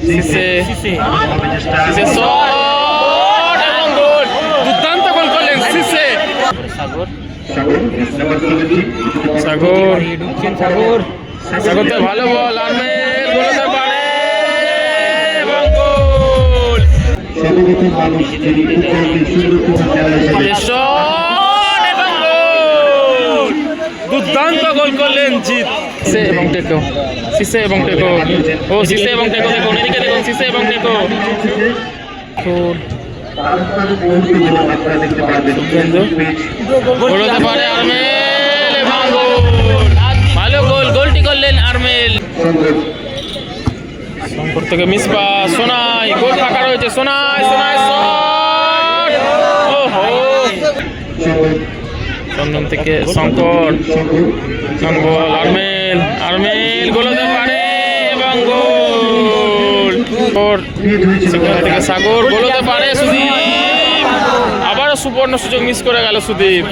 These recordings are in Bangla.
সিসে সিসে শট এবং গোল দুর্দান্ত গোল করলেন সিসে সাগর সাগর সাগর ভালো বল গোলতে পারে এবং গোল শট এবং গোল দুর্দান্ত গোল করলেন জিত সিসে এবং টেকো। সিসে এবং টেকো। ও সিসে এবং টেকো দেখুন এদিকে দেখুন সিসে এবং টেকো। আরমেল ভালো গোল, গোলটি করলেন আরমেল। শঙ্কর থেকে মিসপা সোনাই, গোল ফাঁকা রয়েছে, সোনাই সোনাই চন্দন থেকে শঙ্কর সংগ্রহ লং বল আরমেল আরমেল, গোল হতে পারে এবং গোল। থেকে সাগর, গোল হতে পারে সুদীপ। আবারও সুবর্ণ সুযোগ মিস করে গেল সুদীপ।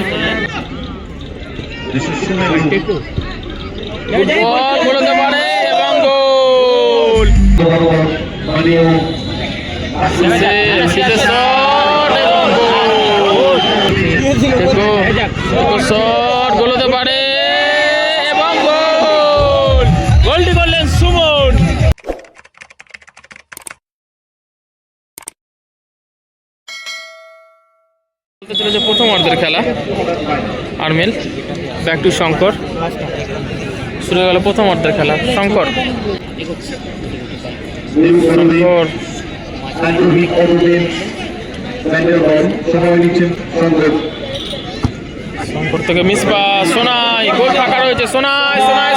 পারে এবং গোল। শট পারে যে প্রথম অর্ধের খেলা। Armel back to Shankar. শুরু গেল প্রথম অর্ধের খেলা। শঙ্কর। শঙ্কর। শঙ্কর থেকে মিসপা সোনাই, গোল ফাঁকা রয়েছে। সোনাই সোনাই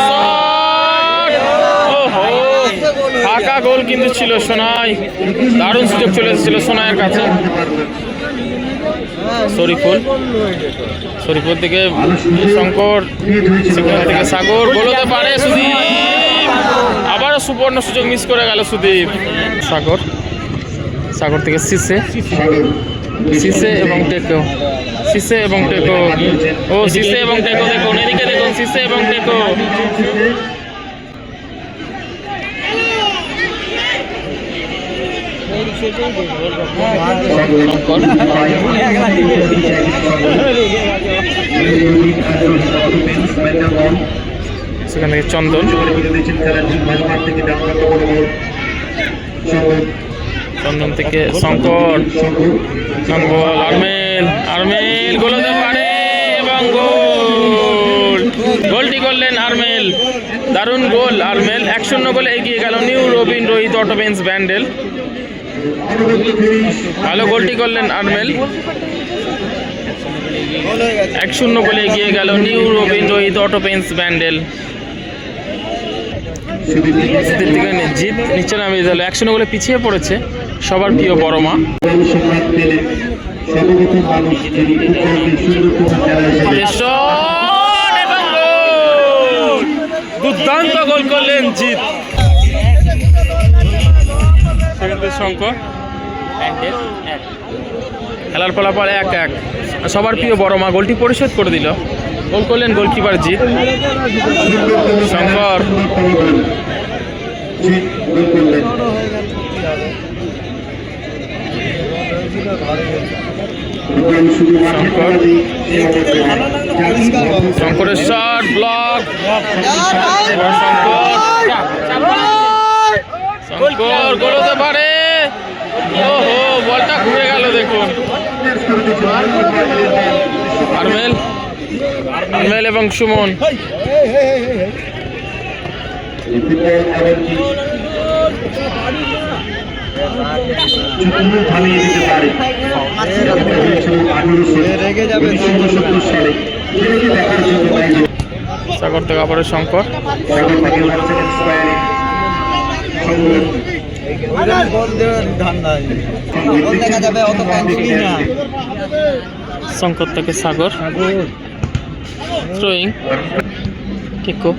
ফাঁকা গোল কিন্তু ছিল সোনাই। দারুণ সুযোগ চলে এসেছিল সোনাইয়ের কাছে। শরীফুল শরীফুল থেকে শঙ্কর সেখান থেকে সাগর গোল হতে পারে সুদীপ। আবারও সুবর্ণ সুযোগ মিস করে গেল সুদীপ। সাগর সাগর থেকে সিসে সাগর এবং টেকো। সিসে এবং টেকো। ও সিসে এবং টেকো, দেখুন, এদিকে দেখুন সিসে এবং টেকো। সেখান থেকে চন্দন। চন্দন থেকে শঙ্কর শঙ্কর আরমেল আরমেল গোল হতে পারে এবং গোল। গোলটি করলেন আরমেল। দারুণ গোল, আরমেল। এক শূন্য গোলে এগিয়ে গেল নিউ রবিন রোহিত অটোপেন্স ব্যান্ডেল। ভালো গোলটি করলেন আরমেল। এক শূন্য গোলে এগিয়ে গেল নিউ রবিন রোহিত অটোপেন্স ব্যান্ডেল। জিত নিচে নামে দিল এক শূন্য গোলে পিছিয়ে পড়েছে সবার প্রিয় বড় মা গোল দুর্দান্ত গোল করলেন জিত খেলার ফলাফল এক এক। সবার প্রিয় বড় মা গোলটি পরিশোধ করে দিল। গোল করলেন গোলকিপার জিত শঙ্কর। জিত গোল করলেন ফুটবল শুধু মাঠে শঙ্কর। খেলা নেই, সে অবস্থায় জাতি শঙ্করের shot block. Shankar. Shankar goal হতে পারে? ওহো, বলটা ঘুরে গেল, দেখুন। আরমেল আরমেল এবং সুমন। সাগর থেকে আবারও শঙ্কর। শঙ্কর থেকে সাগর। থ্রোয়িং কিকো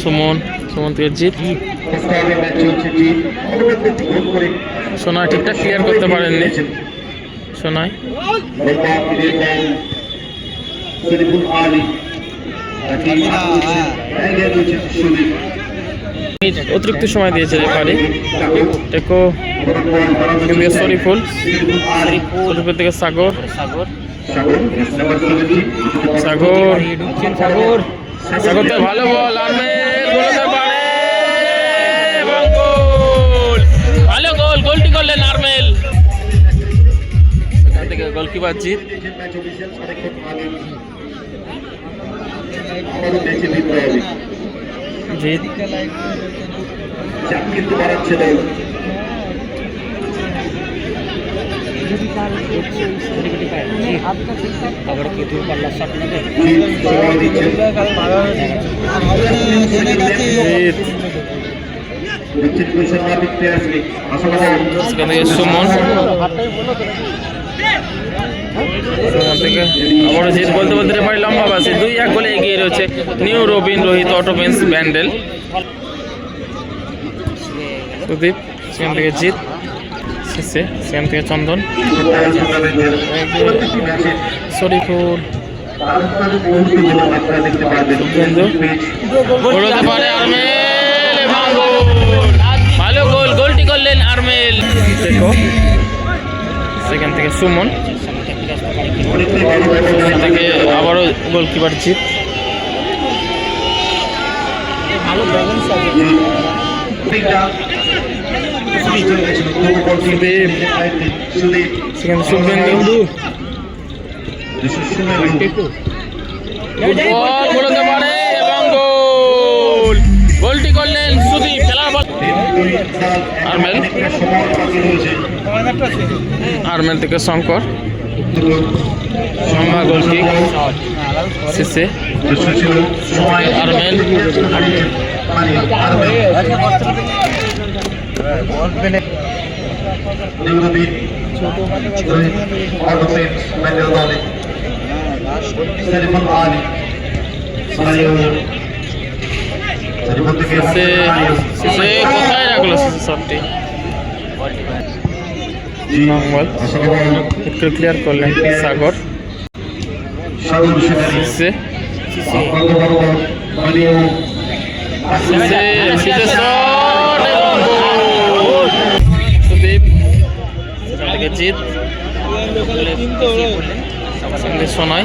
সুমন সুমন থেকে জিত স্কোয়ারে ম্যাচ চলছে জি অটোমেটিক গোল করে সোনা ঠিকঠাক ক্লিয়ার করতে পারেননি। সোনায় মিনিট অতিরিক্ত সময় দিয়েছে রেফারি। থেকে শরীফুল শরীফুল থেকে সাগর। সাগর। সাগর সাগর সাগর তো ভালো বল ভালো গোলকিপার জিত চাপ কিন্তু বাড়াচ্ছে দল আবার কি দূর পাল্লা শট নেবে? সুমন। থেকে আবারও জিত বলতে বলতে রেফারি লম্বা বাসে দুই এক গোলে এগিয়ে রয়েছে নিউ রবিন রোহিত অটোপেন্স ব্যান্ডেল। সুদীপ, সেখান থেকে জিত শেষে সেখান থেকে চন্দন। শরীফুল। ভালো গোল, গোলটি করলেন আরমেল। দেখো সেখান থেকে সুমন। থেকে আবারও গোলকিপার জিত সেখানে শুভেন্দু গোল হতে পারে আরমেল। আরমেল থেকে শঙ্কর। লম্বা গোল কিক শেষে দৃশ্য ছিল সময় আরমেল। মানে আরমেল নিউরবিন অটোপেন্স মেন্ডেল দলে সারিফুল আলী সারিও সারিফুল থেকে সে সে কোথায় রাখল শেষে শটটি মঙ্গল একটু ক্লিয়ার করলেন সাগর। শট সুদীপ সেখান জিত সঙ্গে সোনয়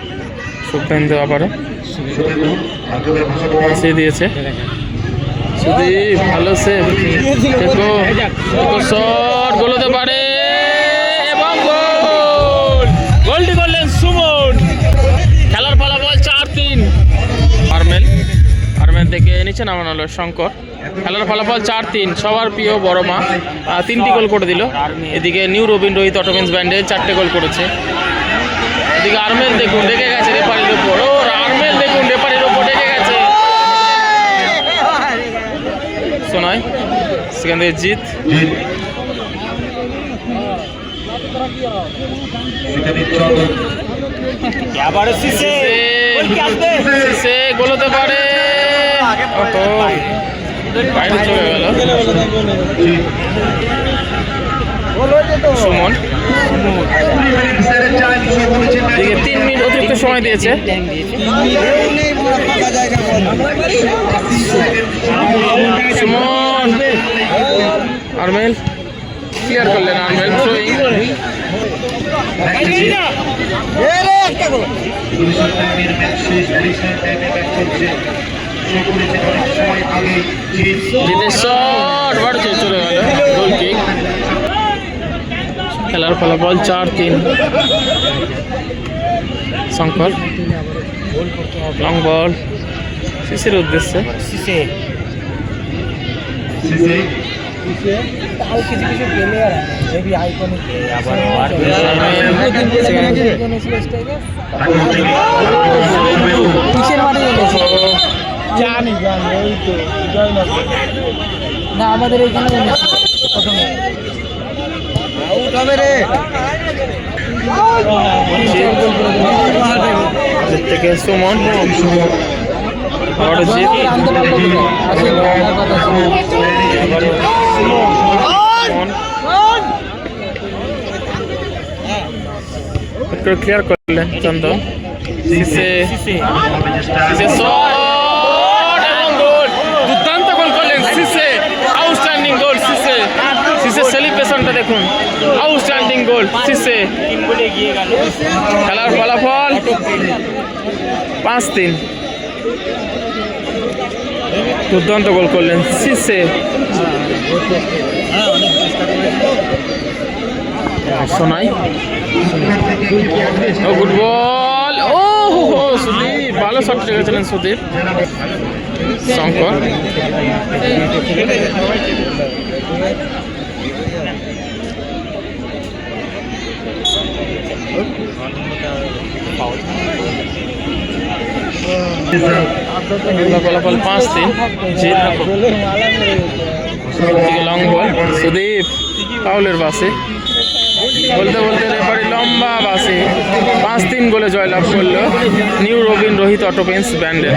শুভেন্দু বল পাশে দিয়েছে। সুদীপ ভালো সেভ দেখো শট গোলাতে পারে গোলটি খেলার চার তিন হলো শঙ্কর। খেলার ফলাফল চার তিন সবার প্রিয় বড় মা। তিনটি গোল করে দিল। এদিকে নিউ রবিন অটোমেন্স ব্যান্ডে চারটে গোল করেছে। এদিকে আরমেল দেখুন রেখে গেছে রেপারির ওপর ও আরমেল দেখুন রেপারির ওপর রেখে গেছে। শোনায় সেখান থেকে জিত আবারও সিসে গোল কি সে গোল পারে। বাইরে চলে গেল। সুমন। এদিকে তিন মিনিট অতিরিক্ত সময় দিয়েছে। সুমন। আরমেল ক্লিয়ার করলেন আরমেল। থ্রোয়িং এডিশনাল টাইমের ম্যাচ শেষ এডিশনাল টাইমে ম্যাচ চলছে শুরু করেছে অনেক সময় আগে জিত জিতের শট বাড়ছে চলে গেল। গোল কিক খেলার ফলাফল চার তিন। শঙ্কর লং বল শিশির উদ্দেশ্যে। জানি জানি ওই তো না আমাদের এখানে প্রথমে উঠাবে রে জিত থেকে সুমন আবারও জিত আনতে পারল তো আসলে আমার কথা ছিল সুমন একটু ক্লিয়ার করলেন চন্দন সিসে সিসে শট এবং গোল দুর্দান্ত গোল করলেন সিসে আউটস্ট্যান্ডিং গোল সিসে সিসে সেলিব্রেশনটা দেখুন। আউটস্ট্যান্ডিং গোল সিসে খেলার ফলাফল পাঁচ তিন। দুর্দান্ত গোল করলেন শোনাই ও গুড বল ও, হো সুদীপ। ভালো শট রেখেছিলেন সুদীপ। শঙ্কর। পাঁচ সুদীপ পাউলের বাসে। বলতে বলতে লম্বা বাসে। পাঁচ, তিন গোলে জয়লাভ করল। New Robin Rohit auto pens ব্যান্ডের।